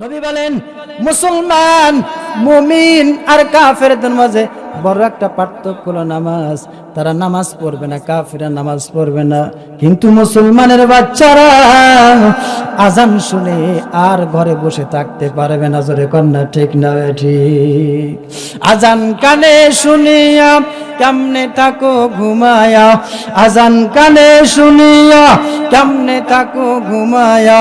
নবী বলেন, মুসলমান, মুমিন আর কাফেরদের মাঝে বড় একটা পার্থক্য হলো নামাজ। তারা নামাজ পড়বে না কাফেরা নামাজ পড়বে না। কিন্তু মুসলমানের বাচ্চারা আজান শুনে আর ঘরে বসে থাকতে পারবে না, জোরে কন্যা ঠিক না ঠিক? আজান কানে শুনিয়া কেমনে থাকো ঘুমায়া? আজান কানে শুনিয়া কেমনে থাকো ঘুমায়া?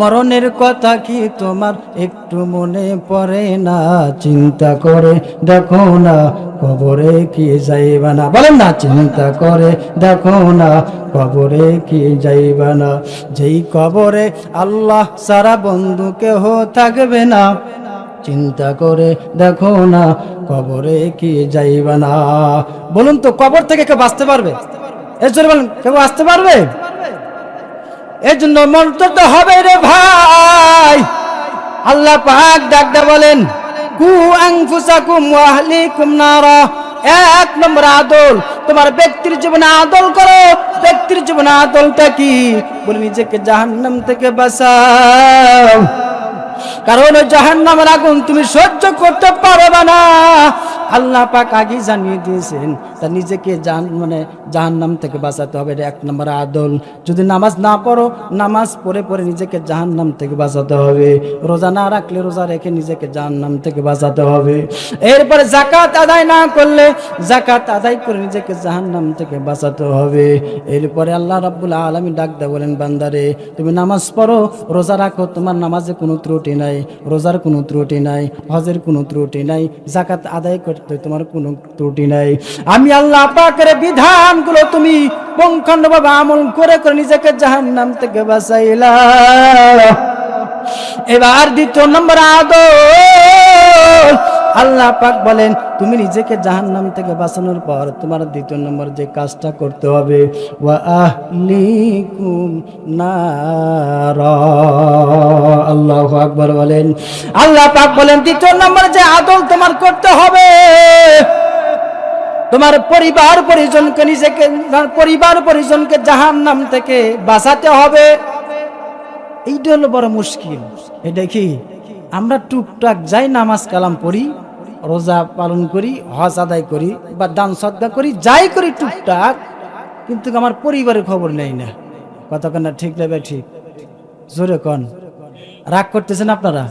মরণের কথা কি তোমার একটু মনে পড়ে না? চিন্তা করে দেখো না, কবরে কি যাইবা না? বলেন না, চিন্তা করে দেখো না, কবরে কি যাইবা না? যেই কবরে আল্লাহ সারা বন্ধু কেহ থাকবে না, চিন্তা করে দেখো না, কবরে কি যাইবা না? বলুন তো, কবর থেকে কেউ বাঁচতে পারবে? এর জন্য বলুন, কেউ আসতে পারবে? এর জন্য তো হবে রে ভাই। আল্লাহ পাক ডাকতে বলেন, কু আনফুসাকুম ওয়া আহলিকুম নারা। এক নম্বর আদল, তোমার ব্যক্তির জীবনে আদল করো। ব্যক্তির জীবনে আদলটা কি? বলে, নিজেকে জাহান্নাম থেকে বাঁচাও। কারণ ওই জাহান্নামের আগুন তুমি সহ্য করতে পারবে না। আল্লাহ পাক আগে জানিয়ে দিয়েছেন তা নিজেকে জান মানে জাহান্নাম থেকে বাঁচাতে হবে, এটা এক নম্বর আদল। যদি নামাজ না পড়ো, নামাজ পড়ে পড়ে নিজেকে জাহান্নাম থেকে বাঁচাতে হবে। রোজা না রাখলে রোজা রেখে নিজেকে জাহান্নাম থেকে বাঁচাতে হবে। এরপরে জাকাত আদায় না করলে জাকাত আদায় করে নিজেকে জাহান্নাম থেকে বাঁচাতে হবে। এরপরে আল্লাহ রাব্বুল আলামিন ডাক দেয় বলেন, বান্দারে, তুমি নামাজ পড়ো, রোজা রাখো, তোমার নামাজে কোনো ত্রুটি নাই, রোজার কোনো ত্রুটি নাই, হজের কোনো ত্রুটি নাই জাকাত আদায় করতে তোমার কোনো ত্রুটি নাই। আমি আল্লাহ পাকের বিধানগুলো তুমি পঙ্খান্ডভাবে আমল করে করে নিজেকে জাহান্নাম থেকে বাঁচাইলা। এবার দ্বিতীয় নম্বর আদর আল্লাহ পাক বলেন, তুমি নিজেকে জাহান্নাম থেকে বাঁচানোর পর তোমার দ্বিতীয় নম্বর যে কাজটা করতে হবে আল্লাহু বলেন। আল্লাহ পাক বলেন, দ্বিতীয় নম্বর যে আদল তোমার করতে হবে তোমার পরিবার পরিজনকে নিজেকে পরিবার পরিজনকে জাহান নাম থেকে বাঁচাতে হবে। এইটা হলো বড় মুশকিল। এটা কি আমরা টুকটাক যাই নামাজ কালাম পড়ি, রোজা পালন করি, হজ আদায় করি বা দান সদ্গা করি, যাই করি টুকটাক, কিন্তু আমার পরিবারের খবর নেই না। কতক্ষণ না, ঠিক নেবে ঠিক। জোরে কন। রাগ করতেছেন আপনারা?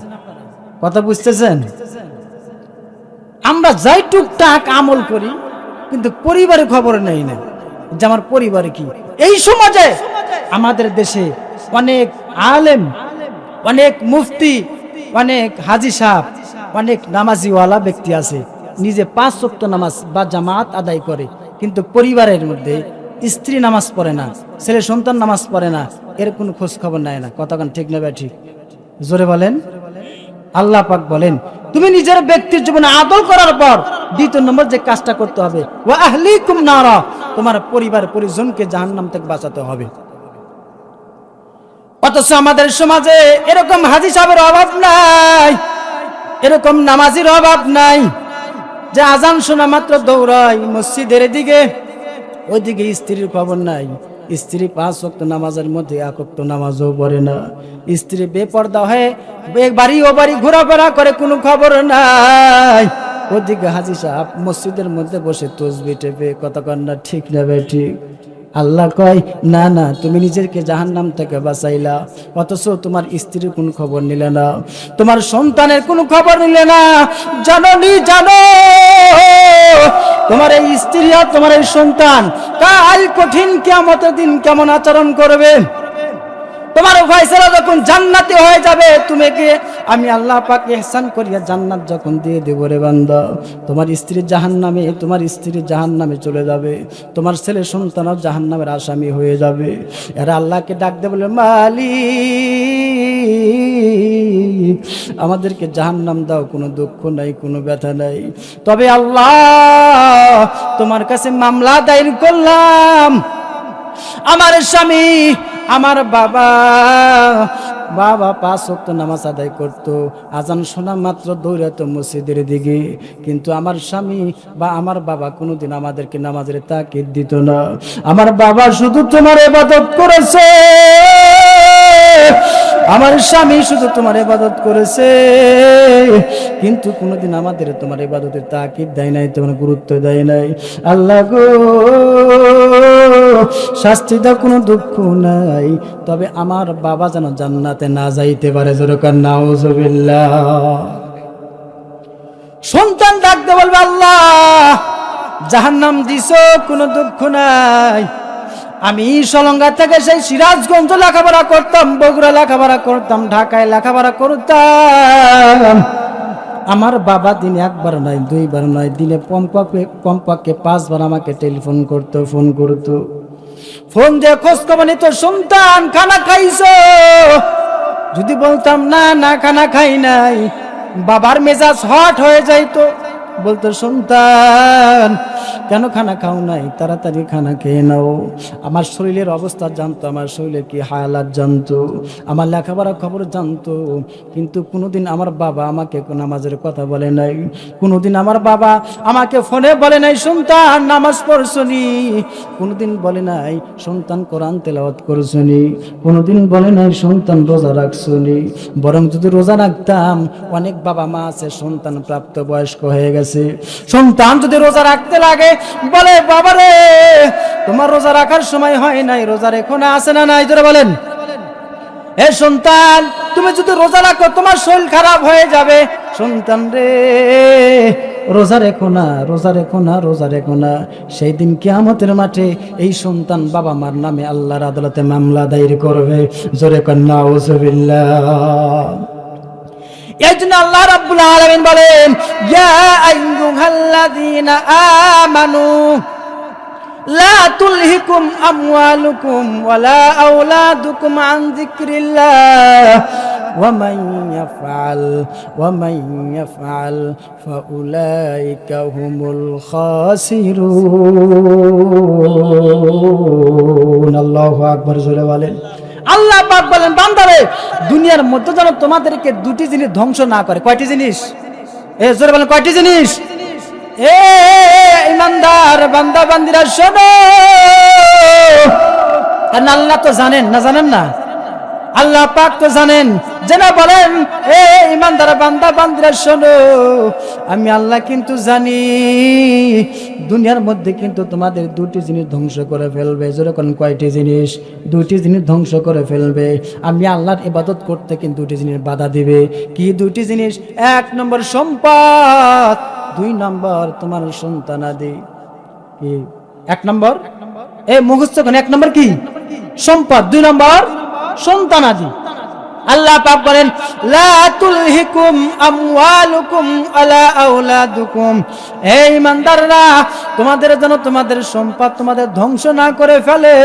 কথা বুঝতেছেন? আমরা যাই টুকটাক আমল করি কিন্তু পরিবারের খবর নেই না। যে আমার পরিবার কি? এই সমাজে আমাদের দেশে অনেক আলেম, অনেক মুফতি, অনেক হাজি সাহ অনেক নামাজিওয়ালা ব্যক্তি আছে। নিজে পাঁচ সপ্ত নামাজ বা জামাত আদায় করে, কিন্তু পরিবারের মধ্যে স্ত্রী নামাজ পড়ে না, ছেলে সন্তান নামাজ পড়ে না, এর কোনো খোঁজ খবর নেয় না। কতক্ষণ ঠিক নেবে ঠিক? জোরে বলেন? আল্লাহ পাক বলেন তুমি নিজের ব্যক্তির জীবনে আদল করার পর দ্বিতীয় নম্বর যে কাজটা করতে হবে। তোমার পরিবার পরিজনকে জাহান্নাম থেকে বাঁচাতে হবে। অথচ আমাদের সমাজে এরকম হাজি সাহেবের অভাব নাই, এরকম নামাজির অভাব নাই, যে আজান শোনা মাত্র দৌড়াই মসজিদের দিকে ওইদিকে স্ত্রীর খবর নাই। স্ত্রী পাঁচ অক্ত নামাজের মধ্যে এক অক্ত নামাজও পড়ে না। স্ত্রী বেপর্দা হয়ে বাড়ি ও বাড়ি ঘোরাফেরা করে, কোনো খবর নাই। ওদিকে হাজি সাহেব মসজিদের মধ্যে বসে তসবি টেপে কতক্ষণ না, ঠিক নেবে ঠিক। আল্লাহ কয়, না না, তুমি নিজেকে জাহান্নাম থেকে বাঁচাইলা। অথচ তোমার স্ত্রীর কোনো খবর নিলে না। তোমার সন্তানের কোনো খবর নিলে না। জাননি, জানো। তোমার এই স্ত্রী আর তোমার এই সন্তান কাল কঠিন কেমতের দিন কেমন আচরণ করবে? তোমার ফয়সালা যখন জান্নাতে হয়ে যাবে, তুমি কে আমি আল্লাহ পাক ইহসান করিয়া জান্নাত যখন দিয়ে দেব রে বান্দা। তোমার স্ত্রী জাহান্নামে, তোমার স্ত্রী জাহান্নামে চলে যাবে। তোমার ছেলে সন্তানও জাহান্নামের আসামি হয়ে যাবে। এরা আল্লাহকে ডাক দে বলে, মালিক, আমাদেরকে জাহান্নাম দাও, কোনো দুঃখ নাই, কোনো ব্যথা নাই। তবে আল্লাহ, তোমার কাছে মামলা দায়ের করলাম। আমার স্বামী আমার বাবা বাবা পাঁচ ওয়াক্ত নামাজ আদায় করত। আজান শোনা মাত্র দৌড়াতো মসজিদের দিকে। কিন্তু আমার স্বামী বা আমার বাবা কোনোদিন আমাদেরকে নামাজের তাকিদ দিত না। আমার বাবা শুধু তোমার এবাদত করেছে। আমার স্বামী শুধু তোমার ইবাদত করেছে। কিন্তু কোনোদিন আমাদের তোমার ইবাদতের তাকিদ দেয় নাই, তোমার গুরুত্ব দেয় নাই। আল্লাহ গো। শাস্তি দাও, কোনো দুঃখ নাই। তবে আমার বাবা যেন জান্নাতে না যাইতে পারে যেরকম নাউজুবিল্লাহ। সন্তান ডাকতে বলবে, আল্লাহ, জাহান্নাম দিছ, কোনো দুঃখ নাই। আমি সলঙ্গা থেকে সেই সিরাজগঞ্জ লেখাপড়া করতাম, বগুড়া লেখাপড়া করতাম, ঢাকায় লেখাপড়া করতাম। আমার বাবা দিনে একবার নয়, দুইবার নয়, দিনে কমপক্ষে কমপক্ষে পাঁচবার আমাকে টেলিফোন করতো, ফোন করতো। ফোন দিয়ে খোঁজ খবর নিত সন্তান খানা খাইছ। যদি বলতাম, না না, খানা খাই নাই। বাবার মেজাজ হট হয়ে যাইতো। বলতো, সন্তান, কেন খানা খাও নাই? তাড়াতাড়ি খানা খেয়ে নাও। আমার শরীরের অবস্থা জানতো, আমার শরীরের কি হায়ালাত জানতো, আমার লেখাপড়া খবর জানতো। কিন্তু কোনোদিন আমার বাবা আমাকে নামাজের কথা বলে নাই। কোনোদিন আমার বাবা আমাকে ফোনে বলে নাই, সন্তান, নামাজ পড়ছনি। কোনোদিন বলে নাই, সন্তান, কোরআন তেলাওয়াত করছনি। কোনোদিন বলে নাই, সন্তান, রোজা রাখছনি। বরং যদি রোজা রাখতাম, অনেক বাবা মা আছে, সন্তান প্রাপ্ত বয়স্ক হয়ে গেছে। সন্তান যদি রোজা রাখতে লাগে, বলে বাবা রে তোমার রোজা রাখার সময় হয় নাই, রোজা রেখো না, আছে না নাই? বলেন। এ সন্তান, তুমি যদি রোজা রাখো, তোমার শরীর খারাপ হয়ে যাবে। সন্তান রে, রোজা রেখো না, রোজা রেখো না, রোজা রেখো না। সেই দিন কিয়ামতের মাঠে এই সন্তান বাবা মার নামে আল্লাহর আদালতে মামলা দায়ের করবে। জোরে কন্যা ওজবিল্লাহ এই জন্য আল্লাহ রাব্বুল আলামিন বলেন ইয়া আইয়ুহাল্লাযীনা আমানু لا تلهكم أموالكم ولا أولادكم عن ذكر الله ومن يفعل ومن يفعل فأولئك هم الخاسرون الله أكبر জোরে বলেন আল্লাহ পাক বলেন, বান্দারে, দুনিয়ার মধ্যে যেন তোমাদেরকে দুটি জিনিস ধ্বংস না করে। কয়টি জিনিস? এ, জোরে বলেন, কয়টি জিনিস? এ ইমানদার, বান্দা, বান্দিরা, শোনো। আল্লাহ তো জানেন, না জানেন না? আল্লাহ পাক তো জানেন। যেন বলেন, এ ইমানদার বান্দা, বান্দিরা, শোনো, আমি আল্লাহ কিন্তু জানি। দুনিয়ার মধ্যে কিন্তু তোমাদের দুটি জিনিস ধ্বংস করে ফেলবে। যেরকম কয়টি জিনিস? দুটি জিনিস ধ্বংস করে ফেলবে। আমি আল্লাহর ইবাদত করতে কিন্তু দুটি জিনিস বাধা দিবে। কি দুটি জিনিস? এক নম্বর সম্পদ, দুই নম্বর তোমার সন্তানাদি। কি? এক নম্বর? এ মুখস্থ এক নম্বর কি? সম্পদ। দুই নম্বর? সন্তানাদি। আল্লাহ পাক বলেন আলা হে তোমাদের যেন তোমাদের সম্পদ তোমাদের ধ্বংস না করে ফেলে।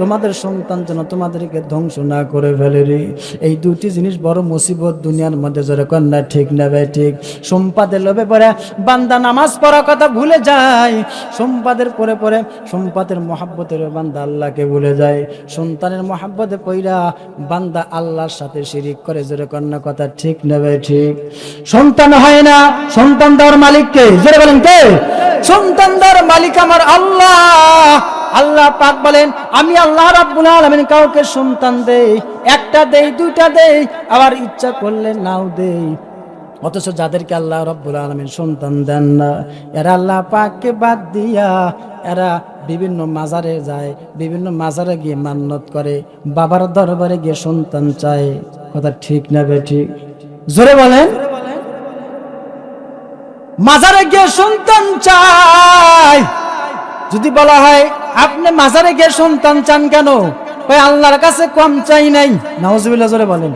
তোমাদের সন্তান যেন তোমাদেরকে ধ্বংস না করে ফেলে রে। এই দুটি জিনিস বড় মুসিবত দুনিয়ার মধ্যে যেরকম না, ঠিক না ভাই, ঠিক। সম্পাদের লোভে পরে বান্দা নামাজ পড়ার কথা ভুলে যায়। সম্পাদের পরে পরে সম্পাদের মহাব্বতের বান্দা আল্লাহকে ভুলে যায়। সন্তানের মহাব্বতে পইরা বান্দা আল্লাহর সাথে শিরিক করে যেরকম না কথা, ঠিক না ভাই, ঠিক। সন্তান হয় না সন্তান দেওয়ার মালিককে, জোরে বলেন কে? সন্তান দেওয়ার মালিক আমার আল্লাহ। আল্লাহ পাক বলেন, আমি আল্লাহ রাব্বুল আলামিন কাউকে সন্তান দেই, একটা দেই, দুইটা দেই, আবার ইচ্ছা করলে নাও দেই। অথচ যাদেরকে আল্লাহ রব্বুল আলমিন সন্তান দেন না, এরা আল্লাহ পাককে বাদ দিয়া এরা বিভিন্ন মাজারে যায়, বিভিন্ন মাজারে গিয়ে মান্নত করে, বাবার দরবারে গিয়ে সন্তান চায়। কথা ঠিক না বে ঠিক? জোরে বলেন। মাজারে গিয়ে সন্তান চায়। যদি বলা হয় আপনি মাজারে গিয়ে সন্তান চান কেন? কই আল্লাহর কাছে কম চাই নাই। নাউজুবিল্লাহ জোরে বলেন।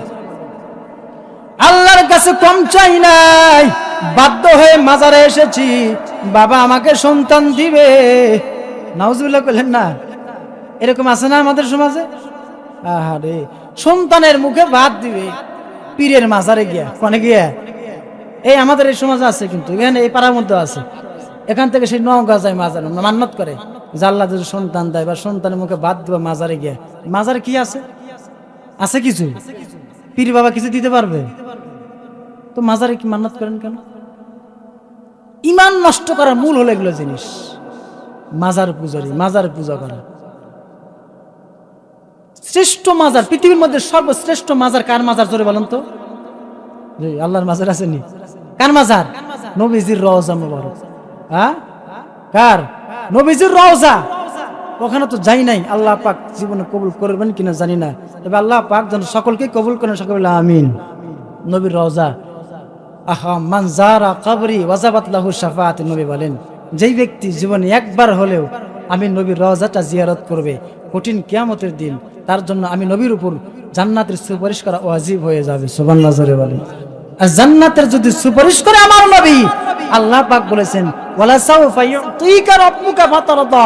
আল্লাহর কাছে কম চাই নাই। বাধ্য হয়ে মাজারে এসেছি। বাবা আমাকে সন্তান দিবে। নাউজুবিল্লাহ বললেন না, এরকম আছে না আমাদের সমাজে? আহারে, সন্তানের মুখে ভাত দিবে। পীরের মাজারে গিয়া, কোনে গিয়া? এই আমাদের এই সমাজে আছে কিন্তু, এখানে এই পাড়ার মধ্যে আছে। এখান থেকে সেই নওগাঁ যায় মাজার, মান্নত করে। জাল্লা যদি সন্তান দেয় বা সন্তানের মুখে বাদ দেবে মাজারে গিয়ে, মাজারে কি আছে? আছে কিছু? পীর বাবা কিছু দিতে পারবে? তো মাজারে কি মান্নাত করেন কেন? ইমান নষ্ট করার মূল হলো এগুলো জিনিস। মাজার পূজারি, মাজার পূজা করা। শ্রেষ্ঠ মাজার, পৃথিবীর মধ্যে সর্বশ্রেষ্ঠ মাজার কার মাজার জোরে বলেন তো? আল্লাহর মাজার আসেনি কার মাজার? নবীজির রওজা মুবারক। হ্যাঁ? কার? নবীজির রওজা। ওখানে তো যাই নাই, আল্লাহ পাক জীবনে কবুল করবেন কিনা জানি না। তবে আল্লাহ পাক যেন সকলকে কবুল করেন, সকল আমিন। নবীর রওজা। আহা, মান জারা কবরি ওয়াজাবাত লাহু শাফাআত, নবী বলেন, যেই ব্যক্তি জীবনে একবার হলেও আমি নবীর রওজাটা জিয়ারত করবে, কঠিন কিয়ামতের দিন, তার জন্য আমি নবীর উপর জান্নাতের সুপারিশ করা ওয়াজিব হয়ে যাবে, সুবহানাল্লাহ জোরে বলেন। জান্নাতের যদি সুপারিশ করে আমার নবী, আল্লাহ পাক বলেছেন সাউফা ইউতিকা রাব্বুকা ফাতারদা।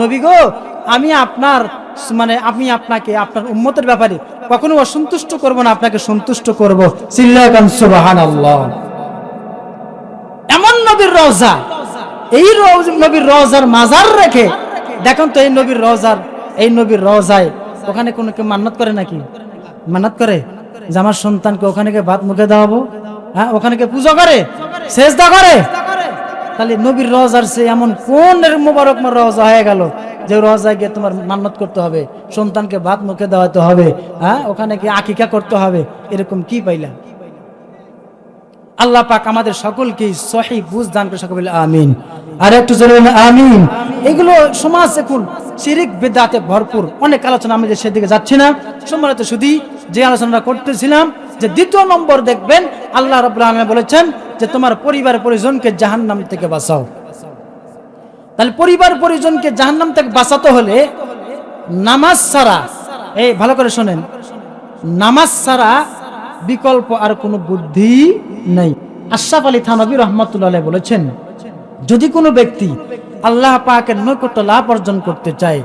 নবী গো, আমি আপনার মানে আমি আপনাকে, আপনার উম্মতের ব্যাপারে কখনো অসন্তুষ্ট করব না, আপনাকে সন্তুষ্ট করব। সিল্লাকান সুবহানাল্লাহ। এমন নবীর রওজা, এই নবীর রওজার মাজার রেখে, দেখুন তো এই নবীর রওজার, এই নবীর রওজায় ওখানে কোনো কেউ মান্নাত করে নাকি? মান্নাত করে? যে আমার সন্তানকে ওখানে ভাত মুখে দেওয়াবো। হ্যাঁ ওখানে পুজো করে, সেজদা করে। তাহলে নবীর রজার সে এমন কোন মোবারক রজা হয়ে গেল যে রজায় গিয়ে তোমার মান্নত করতে হবে, সন্তানকে ভাত মুখে দেওয়াতে হবে হ্যাঁ ওখানে গিয়ে আকিকা করতে হবে, এরকম কি পাইলা? আল্লাহ পাক আমাদের সকলকে সহি বুঝ দান করে সকল আমিন। আর একটু বলেন আমিন। এগুলো সমাজ এখন শিরিক বেদাতে ভরপুর। অনেক আলোচনা আমি সেদিকে যাচ্ছি না। সম্মানিত শুধু যে আলোচনাটা করতেছিলাম, যে দ্বিতীয় নম্বর দেখবেন, আল্লাহ রাব্বুল আলামিন বলেছেন যে তোমার পরিবার পরিজনকে জাহান্নাম থেকে বাঁচাও। তাহলে পরিবার পরিজনকে জাহান্নাম থেকে বাঁচাতে হলে নামাজ ছাড়া, এই ভালো করে শোনেন, নামাজ ছাড়া বিকল্প আর কোনো বুদ্ধি নেই। আশরাফ আলী থানবী রহমতুল্লাহ বলেছেন, যদি কোনো ব্যক্তি আল্লাহ পাকের নৈকট্য লাভ অর্জন করতে চায়,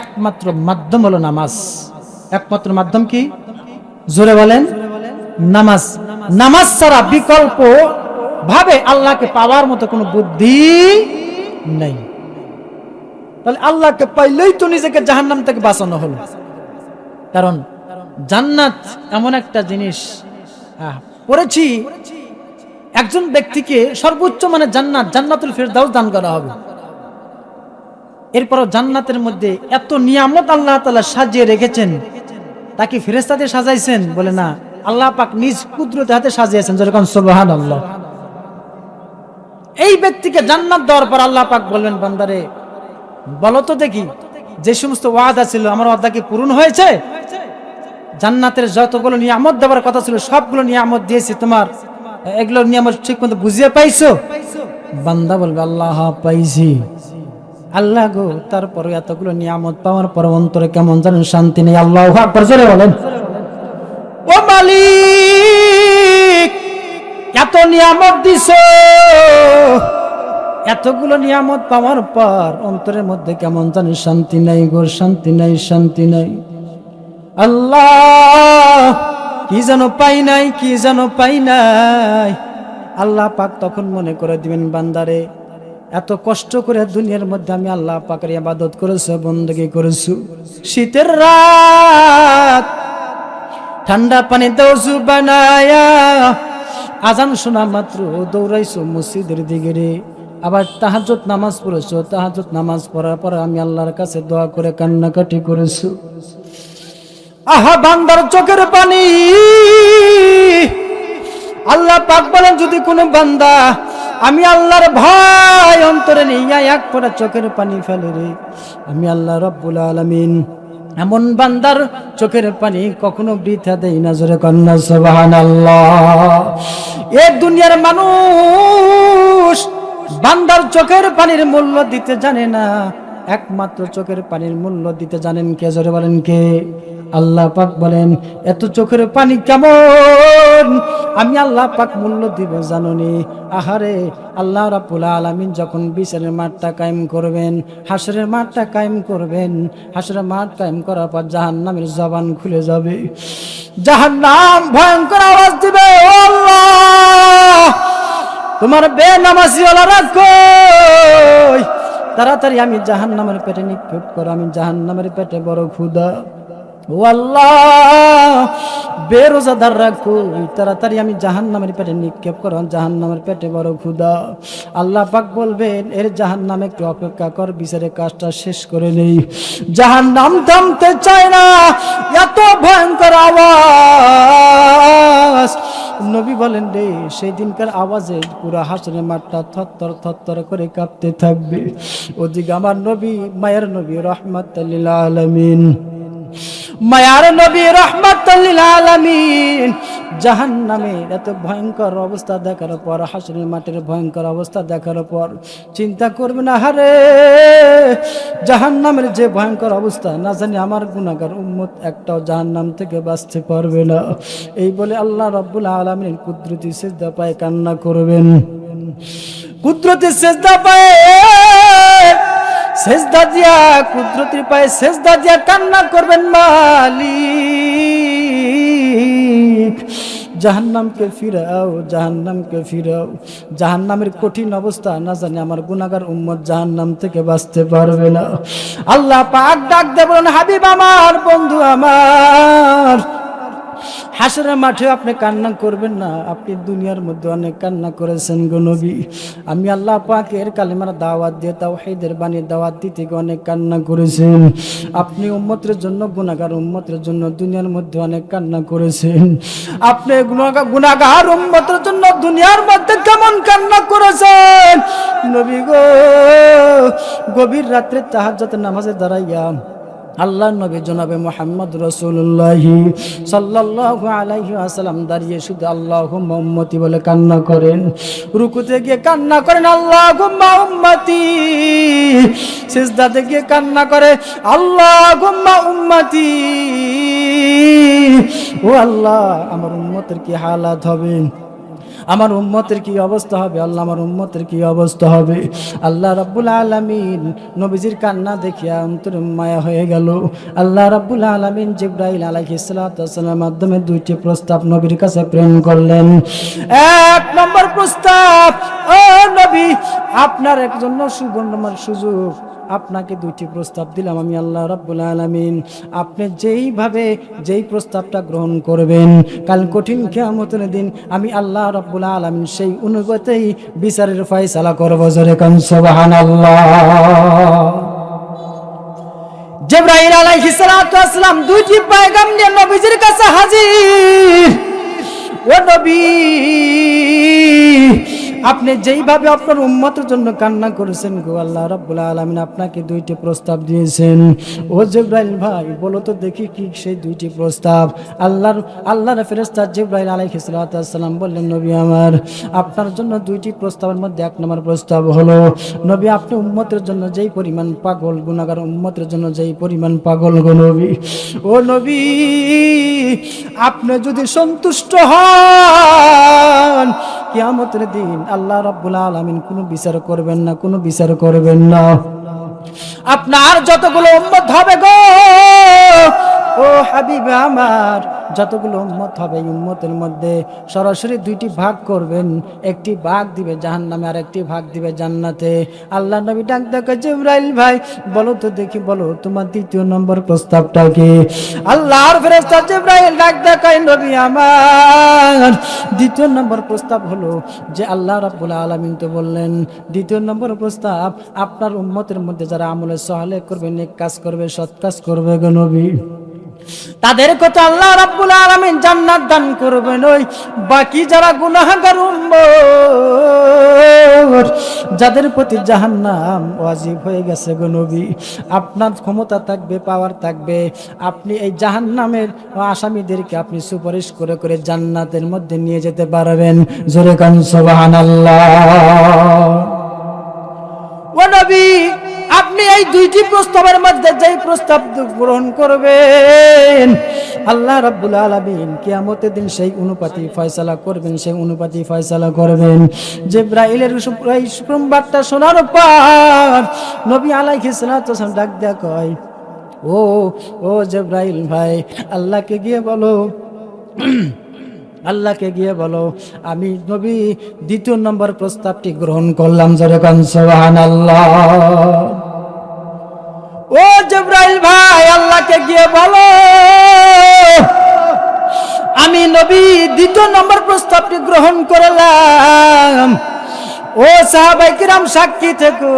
একমাত্র মাধ্যম হলো নামাজ। একমাত্র মাধ্যম কি? জোরে বলেন, নামাজ। নামাজ ছাড়া বিকল্প ভাবে আল্লাহকে পাওয়ার মতো কোনো বুদ্ধি নেই। তাহলে আল্লাহকে পাইলেই তো নিজেকে জাহান্নাম থেকে বাঁচানো হলো। কারণ জান্নাত এমন একটা জিনিস পড়েছি। একজন ব্যক্তিকে সর্বোচ্চ মানে জান্নাত, জান্নাতুল ফেরদাউস দান করা হবে। এরপরও জান্নাতের মধ্যে এত নিয়ামত আল্লাহ তাআলা সাজিয়ে রেখেছেন, তাকে ফেরেস্তাদের সাজাইছেন, বলে না, আল্লাহ পাক নিজ কুদরতে হাতে সাজিয়েছেন যেরকম সুবহান আল্লাহ এই ব্যক্তিকে জান্নাত দেওয়ার পর আল্লাহ পাক বলবেন বান্দারে, বলো তো দেখি, যে সমস্ত ওয়াদা ছিল, আমার ওয়াদা কি পূরণ হয়েছে? জান্নাতের যতগুলো নিয়ামত দেওয়ার কথা ছিল, সবগুলো নিয়ামত দিয়েছি তোমার। এগুলো নিয়ামত ঠিক মতো বুঝিয়ে পাইছো? বান্দা বলবে, আল্লাহ পাইছি। আল্লাহ গো, তারপরে এতগুলো নিয়ামত পাওয়ার পর অন্তরে কেমন জানেন শান্তি নেই। আল্লাহ আকবার, জোরে বলেন। ও মালিক, এত নিয়ামত দিছো। এতগুলো নিয়ামত পাওয়ার পর অন্তরের মধ্যে কেমন জানি শান্তি নাই গো, শান্তি নাই শান্তি নাই। আল্লাহ, কি যেন পাই নাই, কি যেন পাই নাই। আল্লাহ পাক তখন মনে করে দিবেন, বান্দারে, এত কষ্ট করে দুনিয়ার মধ্যে আমি আল্লাহ পাকের ইবাদত করেছ, বন্দগি করেছ। শীতের রাত, ঠান্ডা পানি দৌজু বানায়া আজান শোনা মাত্র দৌড়াইছো মসজিদের দিকে রে। আবার তাহাজত নামাজ পড়েছো তাহাজত নামাজ পড়ার পর আমি আল্লাহর কাছে দোয়া করে কান্নাকাটি করেছ। আহা বান্দার চোখের পানি। আল্লাহ পাক বলেন, যদি কোনো বান্দা আমি আল্লাহর ভয় অন্তরে নিয়ে এক ফোঁটা চোখের পানি ফেলে রে, আমি আল্লাহ রব্বুল আলামিন। এমন বান্দার চোখের পানি কখনো বৃথা দেই না, জোরে কন্যা সুবাহান এ দুনিয়ার মানুষ বান্দার চোখের পানির মূল্য দিতে জানে না, একমাত্র চোখের পানির মূল্য দিতে জানেন কে, জোরে বলেন কে? আল্লাহ পাক বলেন, এত চোখের পানি কেমন? আমি আল্লাহ পাক মূল্য দিব জাননি। আহারে, আল্লাহ রাব্বুল আলামিন যখন বিচারের মাঠটা কায়েম করবেন, হাসরের মাঠটা কায়েম করবেন, হাসরের মাঠ কায়েম করার পর জাহান্নামের জবান খুলে যাবে। জাহান্নাম ভয়ঙ্কর আওয়াজ দিবে আল্লাহ, তোমার ওলারা কই? তাড়াতাড়ি আমি জাহান নামের পেটে নিক্ষেপ করো, আমি জাহান নামের পেটে বড় ক্ষুদা ও আল্লাহ বেরোজাদার রাখো তাড়াতাড়ি আমি জাহান নামের পেটে নিক্ষেপ করো জাহান নামের পেটে বড় ক্ষুদা আল্লাহ পাক বলবেন, এর জাহান নামে একটু অপেক্ষা কর, বিচারে কাজটা শেষ করে নেই। জাহান নাম থামতে চায় না, এত ভয়ঙ্কর আওয়াজ। নবী বলেন, রে, সেই দিনকার আওয়াজে পুরো হাসনের মাঠটা থরথর থরথর করে কাঁপতে থাকবে। ওদিকে আমার নবী, মায়ের নবী, রহমত আলমিন। মায়ার নবী রহমতুল্লিল আলামিন জাহান নামে এত ভয়ঙ্কর অবস্থা দেখার পর হাসনের মাঠের ভয়ঙ্কর অবস্থা দেখার পর, চিন্তা করবে না, হারে জাহান নামের যে ভয়ঙ্কর অবস্থা, না জানি আমার গুণাগার উম্মত একটাও জাহান নাম থেকে বাঁচতে পারবে না। এই বলে আল্লাহ রব্বুল আলমিন কুদরতি সেজদা পায় কান্না করবেন। কুদরতি সেজদা পায় সেজদা দিয়া কুদরতির পায়ে সেজদা দিয়া কান্না করবেন মালিক। জাহান্নামকে ফিরাও জাহান্নামকে ফিরাও। জাহান্নামের কঠিন অবস্থা, না জানি আমার গুনাগার উম্মত জাহান্নাম থেকে বাঁচতে পারবে না। আল্লাহ পাক ডাক দেবেন, হাবিব আমার, বন্ধু আমার। হাসরের মাঠে আপনি কান্না করবেন না, আপনি দুনিয়ার মধ্যে অনেক কান্না করেছেন গো আমি আল্লাহ পাকের কালিমার দাওয়াত দিয়ে তাও হেদের বাণীর দাওয়াত দিতে অনেক কান্না করেছেন। আপনি উম্মতের জন্য গুণাগার উম্মতের জন্য দুনিয়ার মধ্যে অনেক কান্না করেছেন। আপনি গুণাগার উম্মতের জন্য দুনিয়ার মধ্যে কেমন কান্না করেছেন? নবী গো, গভীর রাত্রে তাহার যাতে নামাজে দাঁড়াইয়া আল্লাহ নবী জনাবে মোহাম্মদ রসুল্লাহ সাল্লাহ আলাইহি আসালাম দাঁড়িয়ে শুধু আল্লাহ মোহাম্মতি বলে কান্না করেন। রুকুতে গিয়ে কান্না করেন আল্লাহ উম্মতি। শেষদাতে গিয়ে কান্না করে আল্লাহ উম্মতি। ও আল্লাহ, আমার উম্মতের কি হালাত হবে? আমার উম্মতের কি অবস্থা হবে? আল্লাহ আমার উম্মতের কি অবস্থা হবে? আল্লাহ রাব্বুল আলামিন নবীজির কান্না দেখিয়া অন্তর মায়া হয়ে গেল। আল্লাহ রাব্বুল আলামিন জিব্রাইল আলাইহিস সালামের মাধ্যমে দুইটি প্রস্তাব নবীর কাছে প্রেরণ করলেন। এক নম্বর প্রস্তাব, ও নবী, আপনার একজন সুবর্ণমার সুযোগ আপনাকে দুইটি প্রস্তাব দিলাম। আমি আল্লাহ রাব্বুল আলামিন আপনি যেইভাবে যেই প্রস্তাবটা গ্রহণ করবেন, কাল কঠিন কিয়ামতের দিন আমি আল্লাহ রাব্বুল আলামিন সেই অনুগতেই বিচারের ফয়সালা করব জোরে কান, সুবহানাল্লাহ। জিবরাইল আলাইহিস সালাতু ওয়াসসালাম দুইটি পয়গাম নিয়ে নবীজির কাছে হাজির। ও নবী আপনি যেইভাবে আপনার উম্মতের জন্য কান্না করেছেন গো, আল্লাহ রাব্বুল আলামিন আপনাকে দুইটি প্রস্তাব দিয়েছেন। ও জিবরাইল ভাই, বলো তো দেখি কি সেই দুইটি প্রস্তাব। আল্লাহর আল্লাহর ফেরেশতা জিবরাইল সালাতু ওয়াসসালাম বললেন, নবী আমার, আপনার জন্য দুইটি প্রস্তাবের মধ্যে এক নম্বর প্রস্তাব হলো, নবী আপনি উম্মতের জন্য যেই পরিমাণ পাগল, গুনাহগার উম্মতের জন্য যেই পরিমাণ পাগল গো নবী। ও নবী, আপনি যদি সন্তুষ্ট হন কিয়ামতের দিন আল্লাহ রাব্বুল আলামিন কোনো বিচার করবেন না, কোনো বিচার করবেন না। আপনার যতগুলো উম্মত হবে গো ও হাবিব আমার, যতগুলো উম্মত হবে উম্মতের মধ্যে সরাসরি দুইটি ভাগ করবেন। একটি ভাগ দিবে জাহান নামে আর একটি ভাগ দিবে জান্নাতে। আল্লাহ নবী ডাক দেখো জিব্রাইল ভাই, বলো তো দেখি, বলো, তোমার দ্বিতীয় নম্বর প্রস্তাবটা কি? আল্লাহর ফেরেশতা জিব্রাইল ডাক দেখাই নবী আমার। দ্বিতীয় নম্বর প্রস্তাব হলো যে আল্লাহ রাব্বুল আলামিন তো বললেন, দ্বিতীয় নম্বর প্রস্তাব, আপনার উম্মতের মধ্যে যারা আমলে সহালে করবে, নেক কাজ করবে, সৎ কাজ করবে গো নবী। তাদের কথা আল্লাহ রাব্বুল আলামিন জান্নাত দান করবেন ওই বাকি যারা গুনাহগার উম্মত, যাদের প্রতি জাহান্নাম ওয়াজিব হয়ে গেছে গো নবী, আপনার ক্ষমতা থাকবে পাওয়ার থাকবে। আপনি এই জাহান্নামের আসামিদেরকে আপনি সুপারিশ করে করে জান্নাতের মধ্যে নিয়ে যেতে পারবেন। জোরে কান, সুবহানাল্লাহ। ও নবী আপনি এই দুইটি প্রস্তাবের মধ্যে যেই প্রস্তাব গ্রহণ করবেন, আল্লাহ রাব্বুল আলামিন কিয়ামতের দিন সেই অনুপাতি ফয়সালা করবেন, সেই অনুপাতি ফয়সালা করবেন। জিব্রাইলের এই সংবাদটা শোনার পর নবী আলাইহিস সালাতু ডাক দেয়া কয়, ও ও জিব্রাইল ভাই, আল্লাহকে গিয়ে বলো, আল্লাহকে গিয়ে বলো, আমি নবী দ্বিতীয় নম্বর প্রস্তাবটি গ্রহণ করলাম যেরকম সোহান আল্লাহ ও জিব্রাইল ভাই, আল্লাহকে গিয়ে বলো। আমি নবী, দ্বিতীয় নম্বর প্রস্তাবটি গ্রহণ করলাম। ও সাহাবাই কিরাম সাক্ষী থেকো।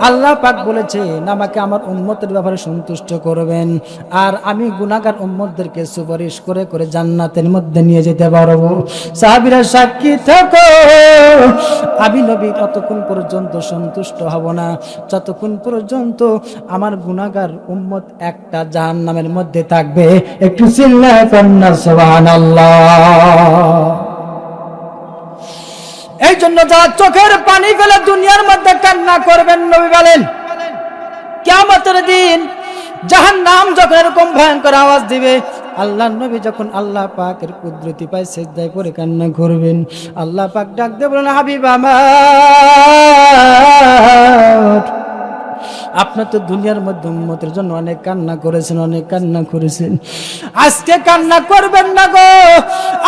আল্লাহ পাক বলেছেন, আমাকে আমার উম্মতের ব্যাপারে সন্তুষ্ট করবেন। আর আমি গুনাহগার উম্মতদেরকে সুপারিশ করে করে জান্নাতের মধ্যে নিয়ে যেতে পারব। সাহাবীরা সাক্ষী থাকো। আমি নবী, ততক্ষণ পর্যন্ত সন্তুষ্ট হব না। যতক্ষণ পর্যন্ত আমার গুনাহগার উম্মত একটা জাহান্নামের মধ্যে থাকবে, একটু চিল্লায় কন্যা, সুবহানাল্লাহ। এই জন্য যারা চোখের পানি ফেলে দুনিয়ার মধ্যে কান্না করবেন নবী বলেন। কেমতের দিন জাহান নাম যখন এরকম ভয়ঙ্কর আওয়াজ দিবে, আল্লাহ নবী যখন আল্লাহ পাকের কুদরতি পায় সে করে কান্না করবেন। আল্লাহ পাক ডাক দেবেন হাবিব আমার। আপনার তো দুনিয়ার মধ্যে উন্মতের জন্য অনেক কান্না করেছেন, অনেক কান্না করেছেন। আজকে কান্না করবেন না গো।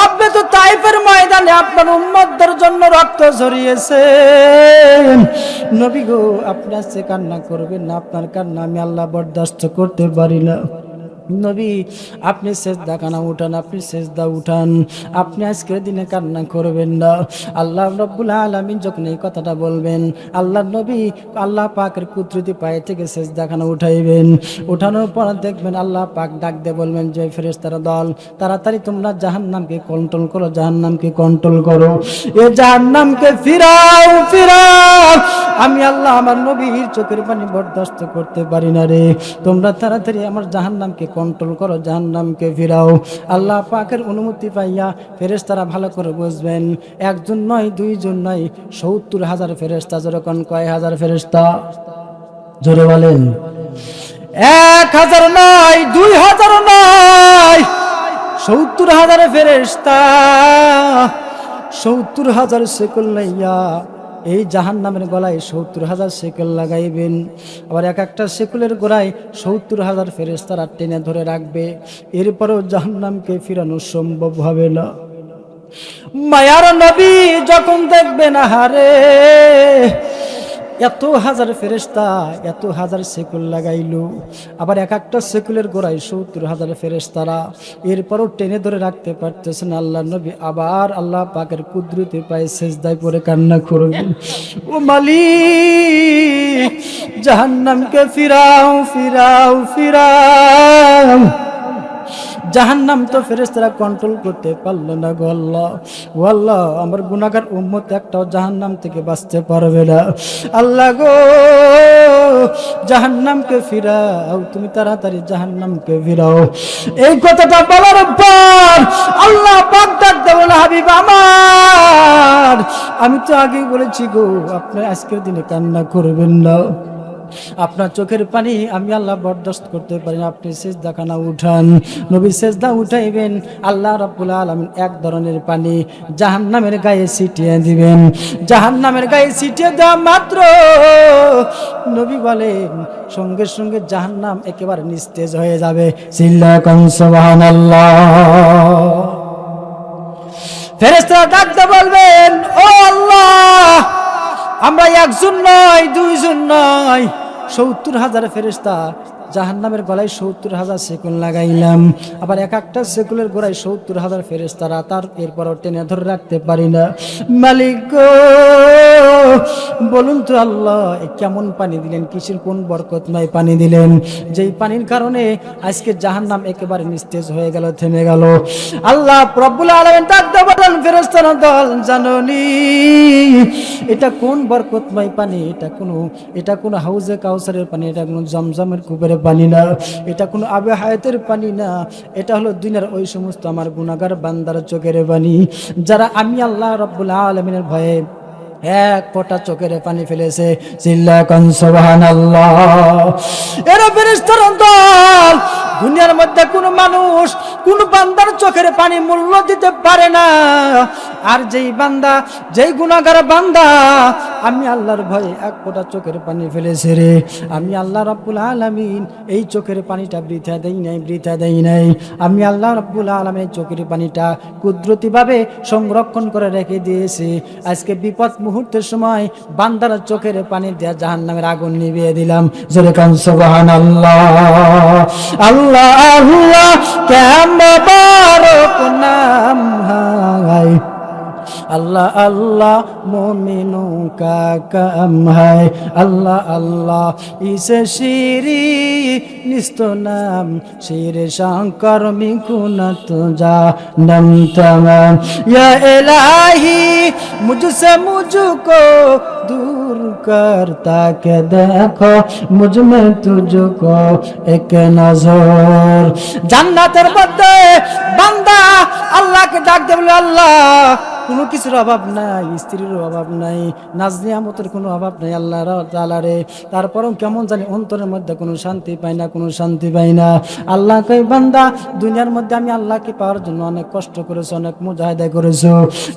আপনি তো তাইফের ময়দানে আপনার উন্মতদের জন্য রক্ত ঝরিয়েছে নবী গো, আপনি আজকে কান্না করবেন না, আপনার কান্না আমি আল্লাহ বরদাস্ত করতে পারি না। নবী, আপনি সেজদা কানা উঠান, আপনি সেজদা উঠান। আপনি আজকের দিনে কান্না করবেন না। আল্লাহ রব্বুল আলমিন যখন এই কথাটা বলবেন আল্লাহ নবী আল্লাহ পাকের কুদরতি পায়ে থেকে সেজদা খানা উঠাইবেন। উঠানোর পর দেখবেন আল্লাহ পাক ডাক দিয়ে বলবেন, যে ফেরেশতারা দল, তাড়াতাড়ি তোমরা জাহান নামকে কন্ট্রোল করো জাহান নামকে কন্ট্রোল করো। এ জাহান নামকে ফিরাও ফিরাও! আমি আল্লাহ আমার নবীর চোখের পানি বরদাস্ত করতে পারি না রে। তোমরা তাড়াতাড়ি আমার জাহান্নামকে কন্ট্রোল করো, জাহান্নামকে ফিরাও। আল্লাহ পাকের অনুমতি পাইয়া ফেরেশতারা ভালো করে বুঝবেন, একজন নয়, দুইজন নয়, সত্তর হাজার ফেরেশতা, যেরকম কয় হাজার ফেরেশতা? জোরে বলেন। এক হাজার নয়, দুই হাজার নয়, সত্তর হাজার ফেরেশতা, সত্তর হাজার সেকুল লাইয়া এই জাহান নামের গলায় সত্তর হাজার সেকেল লাগাইবেন। আবার এক একটা সেকুলের গোড়ায় সত্তর হাজার ফেরেস্তারা টেনে ধরে রাখবে। এরপরেও জাহান নামকে ফিরানো সম্ভব হবে না। মায়ার নবী যখন দেখবেন হারে এত হাজার ফেরেস্তা এত হাজার সেকুল লাগাইল। আবার এক একটা সেকুলের গোড়ায় সত্তর হাজার ফেরেস্তারা এরপরও টেনে ধরে রাখতে পারতেছেন আল্লাহ নবী। আবার আল্লাহ পাকের কুদরতি পায়ে সেজদায় পরে কান্না করবেন ও মালিক, জাহান্নামকে ফিরাও ফিরাও ফিরাও। জাহান্নাম তো ফেরেস্তারা কন্ট্রোল করতে পারল না গো আল্লাহ। ও আল্লাহ, আমার গুনাগার উম্মত একটাও জাহান্নাম থেকে বাঁচতে পারবে না। আল্লাহ গো, জাহান্নামকে ফিরাও, তুমি তাড়াতাড়ি জাহান্নামকে ফিরাও। এই কথাটা বলার পর আল্লাহ পাক ডাক দেব না হাবিব আমার। আমি তো আগেই বলেছি গো, আপনি আজকের দিনে কান্না করবেন না। আপনার চোখের পানি আমি আল্লাহ বরদাস্ত করতে পারি না। আপনি সেজদা খানা উঠান। নবী সেজদা উঠাইবেন, আল্লাহ রাব্বুল আলামিন এক ধরনের পানি জাহান্নামের গায়ে ছিটিয়ে দিবেন। জাহান্নামের গায়ে ছিটিয়ে দেওয়া মাত্র নবী বলেন, সঙ্গে সঙ্গে জাহান্নাম একেবারে নিস্তেজ হয়ে যাবে। ফেরেস্তারা ডাকতে বলবেন, ও আল্লাহ! আমরা একজন নয়, দুইজন নয়। সত্তর হাজার ফেরিস্তা জাহান নামের গলায় সত্তর হাজার সেকুল লাগাইলাম। আবার এক একটা সেকুলের গোড়ায় সত্তর হাজার ফেরিস্তারা তার এরপরও টেনে ধরে রাখতে পারি না। মালিক বলুন তো আল্লাহ কেমন পানি দিলেন? কিসের কোন বরকতময় পানি দিলেন? যেই পানির কারণে আজকে জাহান্নাম একেবারে নিস্তেজ হয়ে গেল, থেমে গেল। আল্লাহ প্রব্বুল আলমেন তার বলেন ফেরেস্তারা দল, জাননি, এটা কোন বরকতময় পানি? এটা কোনো এটা কোনো হাউজে কাউসারের পানি, এটা কোনো জমজমের কুবের পানি না, এটা কোনো আবে হায়াতের পানি না, এটা হলো দুনিয়ার ওই সমস্ত আমার গুণাগার বান্দার চোখের পানি যারা আমি আল্লাহ রব্বুল আলমিনের ভয়ে এক ফোঁটা চোখের পানি ফেলেছে। চিল্লা কনসবাহান আল্লাহ এরা ফেরেশতার দল দুনিয়ার মধ্যে কোনো মানুষ, কোন বান্দার চোখের পানি মূল্য দিতে পারে না। আর যেই বান্দা, যেই গুণাগার বান্দা, আমি আল্লাহর ভয়ে এক ফোঁটা চোখের পানি ফেলেছে রে। আমি আল্লাহ রব্বুল আলামিন এই চোখের পানিটা বৃথা দেই নাই, বৃথা দেই নাই। আমি আল্লাহ রব্বুল আলমের চোখের পানিটা কুদরতিভাবে সংরক্ষণ করে রেখে দিয়েছি। আজকে বিপদ মুহূর্তের সময় বান্দার চোখের পানি দেয়া জাহান নামের আগুন নিভিয়ে দিলাম। জোরে কান সোবাহান আল্লাহ আল্লাহ আল্লাহ কেমন নাম হাই আল্লাহ আল্লাহ মোমিনু का काम है अल्लाह अल्लाह इसे शिरी निस्त नाम शिर शंकर मिकुन तुझा नम तमाम या इलाही मुझसे मुझको दूर करता के देखो मुझ में तुझको एक नजर জান্নাতের মধ্যে বান্দা আল্লাহকে ডাক দে বলে আল্লাহ কোনো কিছুর অভাব নাই, স্ত্রীর অভাব নাই, নাজ নিয়ামতের কোনো অভাব নাই, আল্লাহ তালারে তারপরেও কেমন জানি অন্তরের মধ্যে কোনো শান্তি পাই না, কোনো শান্তি পাই না। আল্লাহ কই বান্দা, দুনিয়ার মধ্যে আমি আল্লাহকে পাওয়ার জন্য অনেক কষ্ট করেছ, অনেক মুজাহিদা করেছ।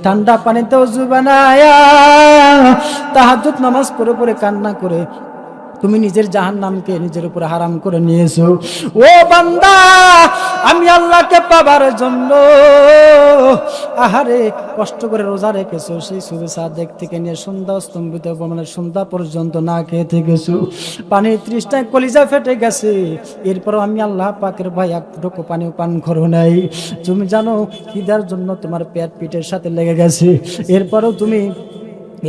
ঠান্ডা পানিতে উজু বানায়া তাহাজ্জুদ নামাজ পড়ে পড়ে কান্না করে তুমি নিজের জাহান নামকে নিজের উপরে হারাম করে নিয়েছো। ও বান্দা, আমি আল্লাহকে পাবার জন্য আহারে কষ্ট করে রোজা রেখেছো, সেই শুভেচ্ছা দেখ থেকে নিয়ে সন্ধ্যা স্তম্ভিত মানে সন্ধ্যা পর্যন্ত না খেয়ে থেকেছো। পানির তৃষ্ণায় কলিজা ফেটে গেছে, এরপরও আমি আল্লাহ পাকের ভাই একটুকু পানিও পান করো নাই। তুমি জানো খিদার জন্য তোমার পেট পিঠের সাথে লেগে গেছে, এরপরও তুমি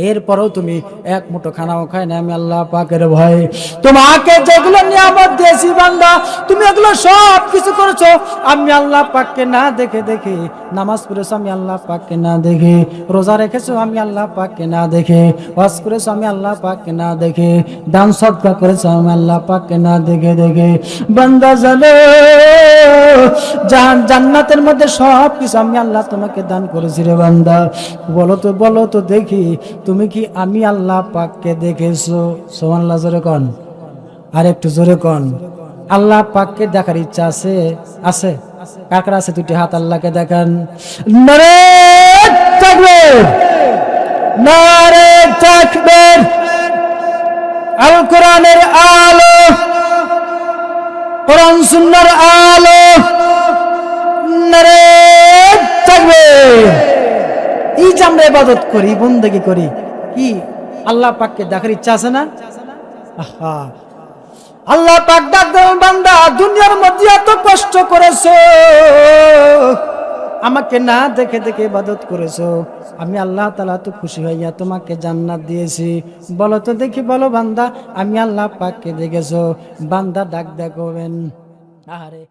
এরপরেও তুমি এক মুঠো খানাও খাই না, আমি আল্লাহ পাকের ভয়। তোমাকে যেগুলো নিয়ামত দিয়েছি বান্দা, তুমি এগুলো সব কিছু করেছ। আমি আল্লাহ পাককে না দেখে দেখে নামাজ পড়েছো, আমি আল্লাহ পাককে না দেখে। রোজা রেখেছো, আমি আল্লাহ পাককে না দেখে। ওয়াজ করেছ, আমি আল্লাহ পাককে না দেখে। দান সদকা করেছ, আমি আল্লাহ পাককে না দেখে দেখে। বান্দা জানো জান্নাতের মধ্যে সব কিছু আমি আল্লাহ তোমাকে দান করেছি রে বান্দা। বলো তো বলো তো দেখি তুমি কি আমি আল্লাহ পাককে দেখেছ? সোমান জোরে কন। আর একটু জোরে কন। আল্লাহ পাককে দেখার ইচ্ছা আছে? আছে। কাকড়া আছে? দুটি হাত আল্লাহকে দেখান। নারে তাকবীর। নারে তাকবীর। আল কোরআনের আলো। কোরআন সুন্নাহর আলো। নারে তাকবীর। এই আমরা ইবাদত করি, বন্দেগি করি, কি? আল্লাহ পাককে দেখার ইচ্ছা আছে না? আহা। আল্লাহ পাক ডাক দেবেন বান্দা, দুনিয়ার মধ্যে এত কষ্ট করেছ। আমাকে না দেখে দেখে ইবাদত করেছ। আমি আল্লাহ তালা তো খুশি হইয়া তোমাকে জান্নাত দিয়েছি। বলো তো দেখি, বলো বান্দা, আমি আল্লাহ পাককে দেখেছ। বান্দা ডাক দেখবেন আহারে।